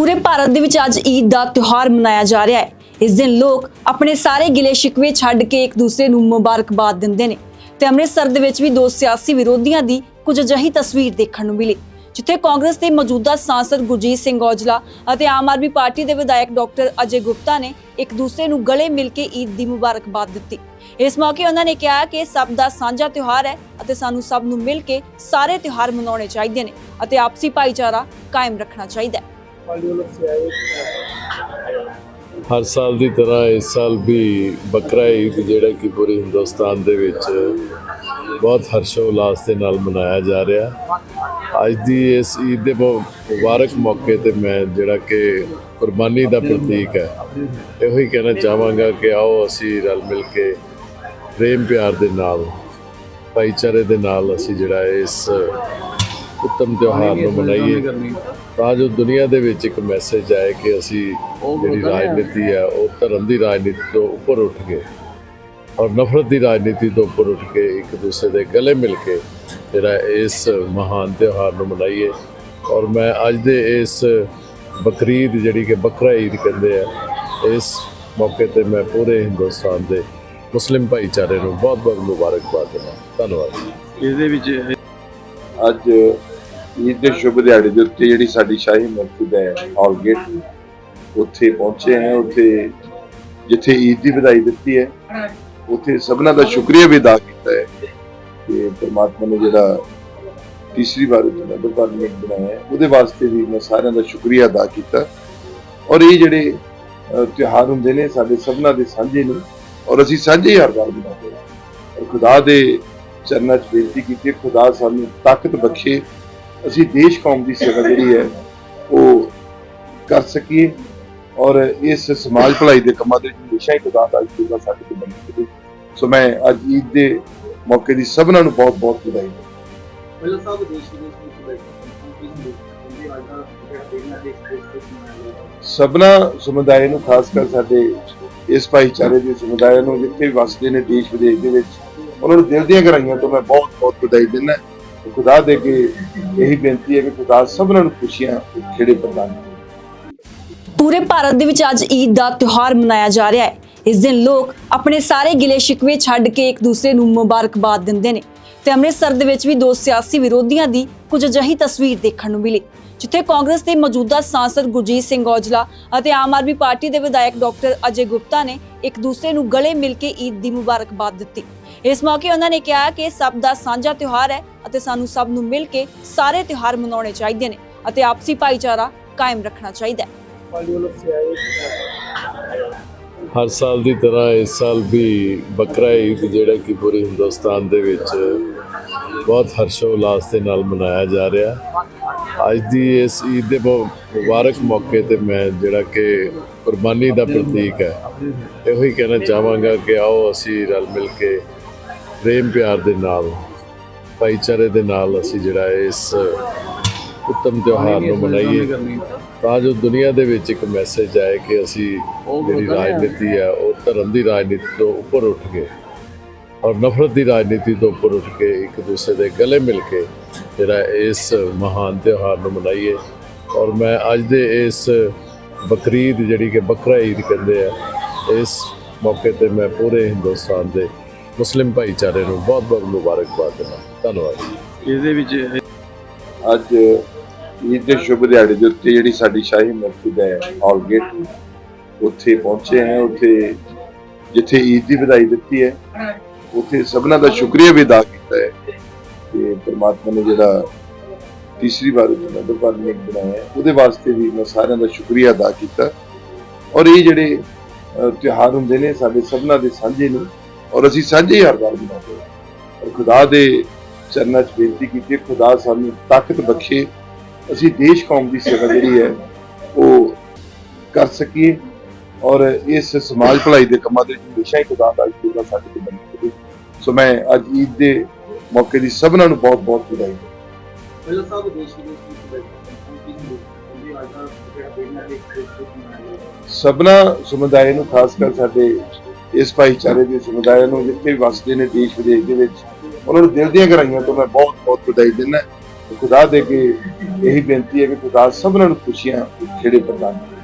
ਪੂਰੇ ਭਾਰਤ ਦੇ ਵਿੱਚ ਅੱਜ ਈਦ ਦਾ ਤਿਉਹਾਰ ਮਨਾਇਆ ਜਾ ਰਿਹਾ ਹੈ। ਇਸ ਦਿਨ ਲੋਕ ਆਪਣੇ ਸਾਰੇ ਗਿਲੇ ਸ਼ਿਕਵੇ ਛੱਡ ਕੇ ਇੱਕ ਦੂਸਰੇ ਨੂੰ ਮੁਬਾਰਕਬਾਦ ਦਿੰਦੇ ਨੇ ਤੇ ਅੰਮ੍ਰਿਤਸਰ ਦੇ ਵਿੱਚ ਵੀ ਦੋ ਸਿਆਸੀ ਵਿਰੋਧੀਆਂ ਦੀ ਕੁਝ ਅਜਿਹੀ ਤਸਵੀਰ ਦੇਖਣ ਨੂੰ ਮਿਲੀ, ਜਿੱਥੇ ਕਾਂਗਰਸ ਦੇ ਮੌਜੂਦਾ ਸਾਂਸਦ ਗੁਰਜੀਤ ਸਿੰਘ ਔਜਲਾ ਅਤੇ ਆਮ ਆਦਮੀ ਪਾਰਟੀ ਦੇ ਵਿਧਾਇਕ ਡਾਕਟਰ ਅਜੇ ਗੁਪਤਾ ਨੇ ਇੱਕ ਦੂਸਰੇ ਨੂੰ ਗਲੇ ਮਿਲ ਕੇ ਈਦ ਦੀ ਮੁਬਾਰਕਬਾਦ ਦਿੱਤੀ। ਇਸ ਮੌਕੇ ਉਹਨਾਂ ਨੇ ਕਿਹਾ ਕਿ ਸਭ ਦਾ ਸਾਂਝਾ ਤਿਉਹਾਰ ਹੈ ਅਤੇ ਸਾਨੂੰ ਸਭ ਨੂੰ ਮਿਲ ਕੇ ਸਾਰੇ ਤਿਉਹਾਰ ਮਨਾਉਣੇ ਚਾਹੀਦੇ ਨੇ ਅਤੇ ਆਪਸੀ ਭਾਈਚਾਰਾ ਕਾਇਮ ਰੱਖਣਾ ਚਾਹੀਦਾ ਹੈ। ਹਰ ਸਾਲ ਦੀ ਤਰ੍ਹਾਂ ਇਸ ਸਾਲ ਵੀ ਬਕਰਾ ਈਦ ਜਿਹੜਾ ਕਿ ਪੂਰੇ ਹਿੰਦੁਸਤਾਨ ਦੇ ਵਿੱਚ ਬਹੁਤ ਹਰਸ਼ੋ ਉਲਾਸ ਦੇ ਨਾਲ ਮਨਾਇਆ ਜਾ ਰਿਹਾ। ਅੱਜ ਦੀ ਇਸ ਈਦ ਦੇ ਮੁ- ਮੁਬਾਰਕ ਮੌਕੇ ਤੇ ਮੈਂ ਜਿਹੜਾ ਕਿ ਕੁਰਬਾਨੀ ਦਾ ਪ੍ਰਤੀਕ ਹੈ। ਇਹੋ ਹੀ ਕਹਿਣਾ ਚਾਹਾਂਗਾ ਕਿ ਆਓ ਅਸੀਂ ਰਲ ਮਿਲ ਕੇ ਪ੍ਰੇਮ ਪਿਆਰ ਦੇ ਨਾਲ, ਭਾਈਚਾਰੇ ਦੇ ਨਾਲ ਅਸੀਂ ਜਿਹੜਾ ਇਸ ਉੱਤਮ ਤਿਉਹਾਰ ਨੂੰ ਮਨਾਈਏ। ਤਾਂ ਜੋ ਦੁਨੀਆ ਦੇ ਵਿੱਚ ਇੱਕ ਮੈਸੇਜ ਆਏ ਕਿ ਅਸੀਂ ਜਿਹੜੀ ਰਾਜਨੀਤੀ ਹੈ ਉਹ ਧਰਮ ਦੀ ਰਾਜਨੀਤੀ ਤੋਂ ਉੱਪਰ ਉੱਠ ਕੇ ਔਰ ਨਫ਼ਰਤ ਦੀ ਰਾਜਨੀਤੀ ਤੋਂ ਉੱਪਰ ਉੱਠ ਕੇ ਇੱਕ ਦੂਸਰੇ ਦੇ ਗਲੇ ਮਿਲ ਕੇ ਜਿਹੜਾ ਇਸ ਮਹਾਨ ਤਿਉਹਾਰ ਨੂੰ ਮਨਾਈਏ। ਔਰ ਮੈਂ ਅੱਜ ਦੇ ਇਸ ਬਕਰੀਦ ਜਿਹੜੀ ਕਿ ਬਕਰਾ ਈਦ ਕਹਿੰਦੇ ਆ ਇਸ ਮੌਕੇ ਤੇ ਮੈਂ ਪੂਰੇ ਹਿੰਦੁਸਤਾਨ ਦੇ ਮੁਸਲਿਮ ਭਾਈਚਾਰੇ ਨੂੰ ਬਹੁਤ-ਬਹੁਤ ਮੁਬਾਰਕਬਾਦ ਦਿੰਦਾ। ਧੰਨਵਾਦ। ਇਹਦੇ ਵਿੱਚ ਅੱਜ ਈਦ ਦੇ ਸ਼ੁਭ ਦਿਹਾੜੇ ਦੇ ਉੱਤੇ ਜਿਹੜੀ ਸਾਡੀ ਸ਼ਾਹੀ ਮਸਜਿਦ ਹੈ ਆਲਗੇਟ ਉੱਥੇ ਪਹੁੰਚੇ ਹਾਂ, ਉੱਥੇ ਜਿੱਥੇ ਈਦ ਦੀ ਵਧਾਈ ਦਿੱਤੀ ਹੈ, ਉੱਥੇ ਸਭਨਾਂ ਦਾ ਸ਼ੁਕਰੀਆ ਵੀ ਅਦਾ ਕੀਤਾ ਹੈ ਕਿ ਪ੍ਰਮਾਤਮਾ ਨੇ ਜਿਹੜਾ ਤੀਸਰੀ ਵਾਰ ਜਿਹੜਾ ਮੈਂਬਰ ਬਣਾਇਆ ਉਹਦੇ ਵਾਸਤੇ ਵੀ ਮੈਂ ਸਾਰਿਆਂ ਦਾ ਸ਼ੁਕਰੀਆ ਅਦਾ ਕੀਤਾ। ਔਰ ਇਹ ਜਿਹੜੇ ਤਿਉਹਾਰ ਹੁੰਦੇ ਨੇ ਸਾਡੇ ਸਭਨਾਂ ਦੇ ਸਾਂਝੇ ਨੇ, ਔਰ ਅਸੀਂ ਸਾਂਝੇ ਹੀ ਹਰ ਵਾਰ ਮਨਾਉਂਦੇ ਹਾਂ। ਔਰ ਖੁਦਾ ਦੇ ਚਰਨਾਂ 'ਚ ਬੇਨਤੀ ਕੀਤੀ ਖੁਦਾ ਸਾਨੂੰ ਤਾਕਤ ਬਖਸ਼ੇ ਅਸੀਂ ਦੇਸ਼ ਕੌਮ ਦੀ ਸੇਵਾ ਜਿਹੜੀ ਹੈ ਉਹ ਕਰ ਸਕੀਏ ਔਰ ਇਸ ਸਮਾਜ ਭਲਾਈ ਦੇ ਕੰਮਾਂ ਦੇ ਵਿੱਚ ਹਮੇਸ਼ਾ ਹੀ ਖੁਦਾ ਦਾ ਜੁਗਾ ਸਾਡੇ ਤੇ ਬਣੀ ਰਹੇ। ਸੋ ਮੈਂ ਅੱਜ ਈਦ ਦੇ ਮੌਕੇ ਦੀ ਸਭਨਾਂ ਨੂੰ ਬਹੁਤ ਬਹੁਤ ਵਧਾਈ ਦਿੰਦਾ ਪਹਿਲਾਂ ਸਾਹਿਬ ਦੇਸ਼ ਦਾ ਸਭਨਾ ਸਮੁਦਾਇ ਨੂੰ ਖਾਸ ਕਰ ਸਾਡੇ ਇਸ ਭਾਈਚਾਰੇ ਦੇ ਸਮੁਦਾਇ ਨੂੰ ਜਿੱਥੇ ਵੀ ਵਸਦੇ ਨੇ ਦੇਸ਼ ਵਿਦੇਸ਼ ਦੇ ਵਿੱਚ ਉਹਨਾਂ ਨੂੰ ਦਿਲ ਦੀਆਂ ਗਹਿਰਾਈਆਂ ਤੋਂ ਮੈਂ ਬਹੁਤ ਬਹੁਤ ਵਧਾਈ ਦਿੰਦਾ ਖੁਦਾ ਦੇ ਕੇ ਇਹੀ ਬੇਨਤੀ ਹੈ ਕਿ ਖੁਦਾ ਸਭਨਾਂ ਨੂੰ ਖੁਸ਼ੀਆਂ ਖੇੜੇ ਪ੍ਰਦਾਨ ਪੂਰੇ ਭਾਰਤ ਦੇ ਵਿੱਚ ਅੱਜ ਈਦ ਦਾ ਤਿਉਹਾਰ ਮਨਾਇਆ ਜਾ ਰਿਹਾ ਹੈ। ਇਸ ਦਿਨ ਲੋਕ ਆਪਣੇ ਸਾਰੇ ਗਿਲੇ ਸ਼ਿਕਵੇ ਛੱਡ ਕੇ ਇੱਕ ਦੂਸਰੇ ਨੂੰ ਮੁਬਾਰਕਬਾਦ ਦਿੰਦੇ ਨੇ ਤੇ ਅੰਮ੍ਰਿਤਸਰ ਦੇ ਵਿੱਚ ਵੀ ਦੋ ਸਿਆਸੀ ਵਿਰੋਧੀਆਂ ਦੀ ਕੁਝ ਅਜਿਹੀ ਤਸਵੀਰ ਦੇਖਣ ਨੂੰ ਮਿਲੀ। ਜਿੱਥੇ ਕਾਂਗਰਸ ਦੇ ਮੌਜੂਦਾ ਸਾਂਸਦ ਗੁਰਜੀਤ ਸਿੰਘ ਔਜਲਾ ਅਤੇ ਆਮ ਆਦਮੀ ਪਾਰਟੀ ਦੇ ਵਿਧਾਇਕ ਡਾਕਟਰ ਅਜੇ ਗੁਪਤਾ ਨੇ ਇੱਕ ਦੂਸਰੇ ਨੂੰ ਗਲੇ ਮਿਲ ਕੇ ਈਦ ਦੀ ਮੁਬਾਰਕਬਾਦ ਦਿੱਤੀ। ਇਸ ਮੌਕੇ ਉਹਨਾਂ ਨੇ ਕਿਹਾ ਕਿ ਸਭ ਦਾ ਸਾਂਝਾ ਤਿਉਹਾਰ ਹੈ ਅਤੇ ਸਾਨੂੰ ਸਭ ਨੂੰ ਮਿਲ ਕੇ ਸਾਰੇ ਤਿਉਹਾਰ ਮਨਾਉਣੇ ਚਾਹੀਦੇ ਨੇ ਅਤੇ ਆਪਸੀ ਭਾਈਚਾਰਾ ਕਾਇਮ ਰੱਖਣਾ ਚਾਹੀਦਾ ਹੈ। ਹਰ ਸਾਲ ਦੀ ਤਰ੍ਹਾਂ ਇਸ ਸਾਲ ਵੀ ਬਕਰਾ ਈਦ ਜਿਹੜਾ ਕਿ ਪੂਰੇ ਹਿੰਦੁਸਤਾਨ ਦੇ ਵਿੱਚ ਬਹੁਤ ਹਰਸ਼ੋ ਉਲਾਸ ਦੇ ਨਾਲ ਮਨਾਇਆ ਜਾ ਰਿਹਾ। ਅੱਜ ਦੀ ਇਸ ਈਦ ਦੇ ਮੁ- ਮੁਬਾਰਕ ਮੌਕੇ ਤੇ ਮੈਂ ਜਿਹੜਾ ਕਿ ਕੁਰਬਾਨੀ ਦਾ ਪ੍ਰਤੀਕ ਹੈ। ਇਹੋ ਹੀ ਕਹਿਣਾ ਚਾਹਾਂਗਾ ਕਿ ਆਓ ਅਸੀਂ ਰਲ ਮਿਲ ਕੇ ਪ੍ਰੇਮ ਪਿਆਰ ਦੇ ਨਾਲ, ਭਾਈਚਾਰੇ ਦੇ ਨਾਲ ਅਸੀਂ ਜਿਹੜਾ ਇਸ ਉੱਤਮ ਤਿਉਹਾਰ ਨੂੰ ਮਨਾਈਏ। ਤਾਂ ਜੋ ਦੁਨੀਆ ਦੇ ਵਿੱਚ ਇੱਕ ਮੈਸੇਜ ਆਏ ਕਿ ਅਸੀਂ ਜਿਹੜੀ ਰਾਜਨੀਤੀ ਹੈ, ਉਹ ਧਰਮ ਦੀ ਰਾਜਨੀਤੀ ਤੋਂ ਉੱਪਰ ਉੱਠ ਕੇ ਔਰ ਨਫ਼ਰਤ ਦੀ ਰਾਜਨੀਤੀ ਤੋਂ ਉੱਪਰ ਉੱਠ ਕੇ ਇੱਕ ਦੂਸਰੇ ਦੇ ਗਲੇ ਮਿਲ ਕੇ ਜਿਹੜਾ ਇਸ ਮਹਾਨ ਤਿਉਹਾਰ ਨੂੰ ਮਨਾਈਏ। ਔਰ ਮੈਂ ਅੱਜ ਦੇ ਇਸ ਬਕਰੀਦ ਜਿਹੜੀ ਕਿ ਬਕਰਾ ਈਦ ਕਹਿੰਦੇ ਆ ਇਸ ਮੌਕੇ ਤੇ ਮੈਂ ਪੂਰੇ ਹਿੰਦੁਸਤਾਨ ਦੇ ਮੁਸਲਿਮ ਭਾਈਚਾਰੇ ਨੂੰ ਬਹੁਤ-ਬਹੁਤ ਮੁਬਾਰਕਬਾਦ ਦਿੰਦਾ। ਧੰਨਵਾਦ ਇਹਦੇ ਵਿੱਚ ਅੱਜ ਈਦ ਦੇ ਸ਼ੁਭ ਦਿਹਾੜੇ ਦੇ ਉੱਤੇ ਜਿਹੜੀ ਸਾਡੀ ਸ਼ਾਹੀ ਮਸਜਿਦ ਹੈ ਆਲਗੇਟ ਉੱਥੇ ਪਹੁੰਚੇ ਹਾਂ। ਉੱਥੇ ਜਿੱਥੇ ਈਦ ਦੀ ਵਧਾਈ ਦਿੱਤੀ ਹੈ ਉੱਥੇ ਸਭਨਾਂ ਦਾ ਸ਼ੁਕਰੀਆ ਵੀ ਅਦਾ ਕੀਤਾ ਹੈ। ਕਿ ਪ੍ਰਮਾਤਮਾ ਨੇ ਜਿਹੜਾ ਤੀਸਰੀ ਵਾਰ ਉੱਥੇ ਮੈਂਬਰ ਪਾਰਲੀਮੈਂਟ ਬਣਾਇਆ ਉਹਦੇ ਵਾਸਤੇ ਵੀ ਮੈਂ ਸਾਰਿਆਂ ਦਾ ਸ਼ੁਕਰੀਆ ਅਦਾ ਕੀਤਾ। ਔਰ ਇਹ ਜਿਹੜੇ ਤਿਉਹਾਰ ਹੁੰਦੇ ਨੇ, ਸਾਡੇ ਸਭਨਾਂ ਦੇ ਸਾਂਝੇ ਨੇ, ਔਰ ਅਸੀਂ ਸਾਂਝੇ ਹੀ ਹਰ ਵਾਰ ਮਨਾਉਂਦੇ ਹਾਂ। ਔਰ ਖੁਦਾ ਦੇ ਚਰਨਾਂ 'ਚ ਬੇਨਤੀ ਕੀਤੀ ਖੁਦਾ ਸਾਨੂੰ ਤਾਕਤ ਬਖਸ਼ੇ। ਅਸੀਂ ਦੇਸ਼ ਕੌਮ ਦੀ ਸੇਵਾ ਜਿਹੜੀ ਹੈ, ਉਹ ਕਰ ਸਕੀਏ। ਔਰ ਇਸ ਸਮਾਜ ਭਲਾਈ ਦੇ ਕੰਮਾਂ ਦੇ ਵਿੱਚ ਹਮੇਸ਼ਾ ਹੀ ਖੁਦਾ ਦਾ ਜੁਗਾ ਸਾਡੇ ਤੇ ਬਣੀ ਸੋ ਮੈਂ ਅੱਜ ਈਦ ਦੇ ਮੌਕੇ ਦੀ ਸਭਨਾਂ ਨੂੰ ਬਹੁਤ ਬਹੁਤ ਵਧਾਈ। ਪਹਿਲਾਂ ਸਾਹਿਬ ਦੇਸ਼ ਵਿੱਚ ਸਭਨਾ ਸਮੁਦਾਇ ਨੂੰ ਖਾਸ ਕਰ ਸਾਡੇ ਇਸ ਭਾਈਚਾਰੇ ਦੇ ਸਮੁਦਾਇ ਨੂੰ ਜਿੱਥੇ ਵੀ ਵਸਦੇ ਨੇ ਦੇਸ਼ ਵਿਦੇਸ਼ ਦੇ ਵਿੱਚ ਉਹਨਾਂ ਨੂੰ ਦਿਲ ਦੀਆਂ ਗਹਿਰਾਈਆਂ ਤੋਂ ਮੈਂ ਬਹੁਤ ਬਹੁਤ ਵਧਾਈ ਦਿੰਦਾ। ਖੁਦਾ ਦੇ ਕੇ ਇਹੀ ਬੇਨਤੀ ਹੈ ਕਿ ਖੁਦਾ ਸਭਨਾਂ ਨੂੰ ਖੁਸ਼ੀਆਂ ਜਿਹੜੇ ਪ੍ਰਦਾਨ ਕਰੇ।